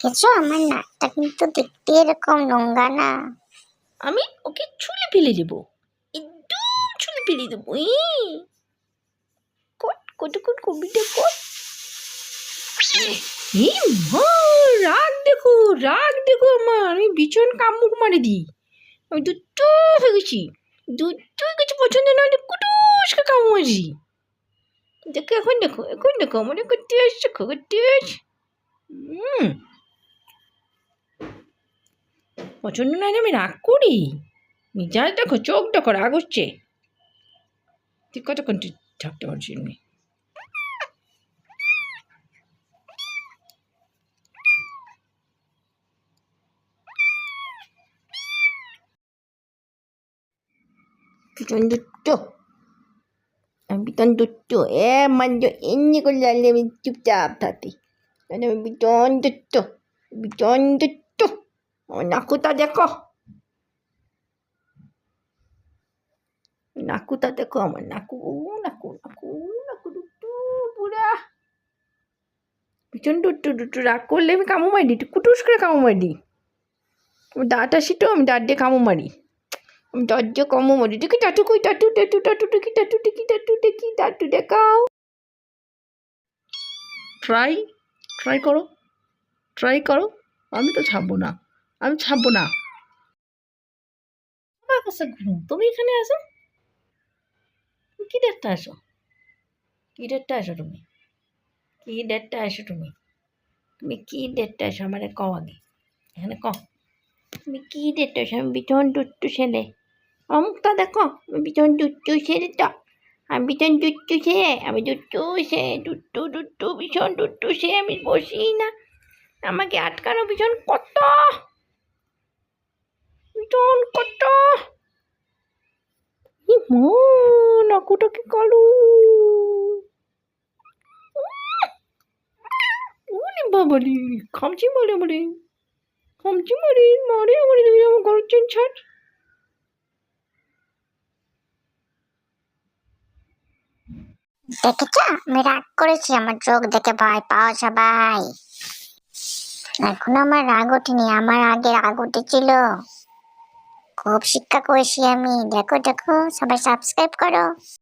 দেখেছ? আমার নাকটা কিন্তু দেখতে এরকম নোংরা না। আমি ওকে ছুলে ফেলে দেবো। একদম ছুলে ফেলে দেবো কট কত কট কবিটা কট। রাগ দেখো রাগ দেখো আমার। আমি ভীষণ কামুক মারি দিই। আমি দুটো হয়ে গেছি। দুটো কিছু পছন্দ নয় কুটুসকে কামু মারি দেখো, এখন দেখো এখন দেখো, মনে করতে আসছে করতে আসছে। হুম। পছন্দ নয় আমি রাগ করি। মিজাজ দেখো চোখ দেখো রাগ হচ্ছে। তুই কতক্ষণ তুই থাকতে পারছি এমনি দুচ্ছ এ মাঞ্জ, এমনি করে আমি চুপচাপ থাকি মানে আমি পিছন দুচ্ছ পিছন দুচ্ছ নাকুতা দেখো নাকুতা দেখো আমার নাকু নাকু নাকু নাকু দুটু বুড়া পিছন দুটু দুটু রাগ করলে আমি কামু মারি একটু কুটুস করে কামু মারি দাঁটা সিটো আমি দাঁত দিয়ে কামু মারি আমি দাঁত দিয়ে কামু মারি দেখি টাটু কই টাটু টাটু টাটু দেখি টাটু দেখি টাটু দেখি টাটু দেখাও ট্রাই ট্রাই করো ট্রাই করো আমি তো ছাড়বো না আমি ছাড়বো না। ঘুম। তুমি এখানে আসো কি দেখতে আসো কি দেখতে আসো তুমি? কি দেখতে আসো তুমি? তুমি কি দেখতে আসো আমার কও আগে? এখানে ক তুমি কি দেখতে আসো আমি ভীষণ দুট্টু ছেলে অমুকটা দেখো আমি ভীষণ দুট্টু ছেলে তো আমি ভীষণ দুট্টু ছেলে আমি দুট্টু সে দুট্টু দুট্টু ভীষণ দুট্টু সে আমি বসি না। আমাকে আটকানো ভীষণ কত ভীষণ কত ই মো নাকুটা কি কালো বাবারে, খামচি মারে আমারে। খামচি মারে মারে তুই আমার আমি রাগ করেছি, আমার চোখ দেখে ভয় পাও সবাই। এখন আমার রাগ ওঠেনি, আমার আগে রাগ উঠেছিল। খুব শিক্ষা করেছি আমি। দেখো দেখো সবাই সাবস্ক্রাইব করো।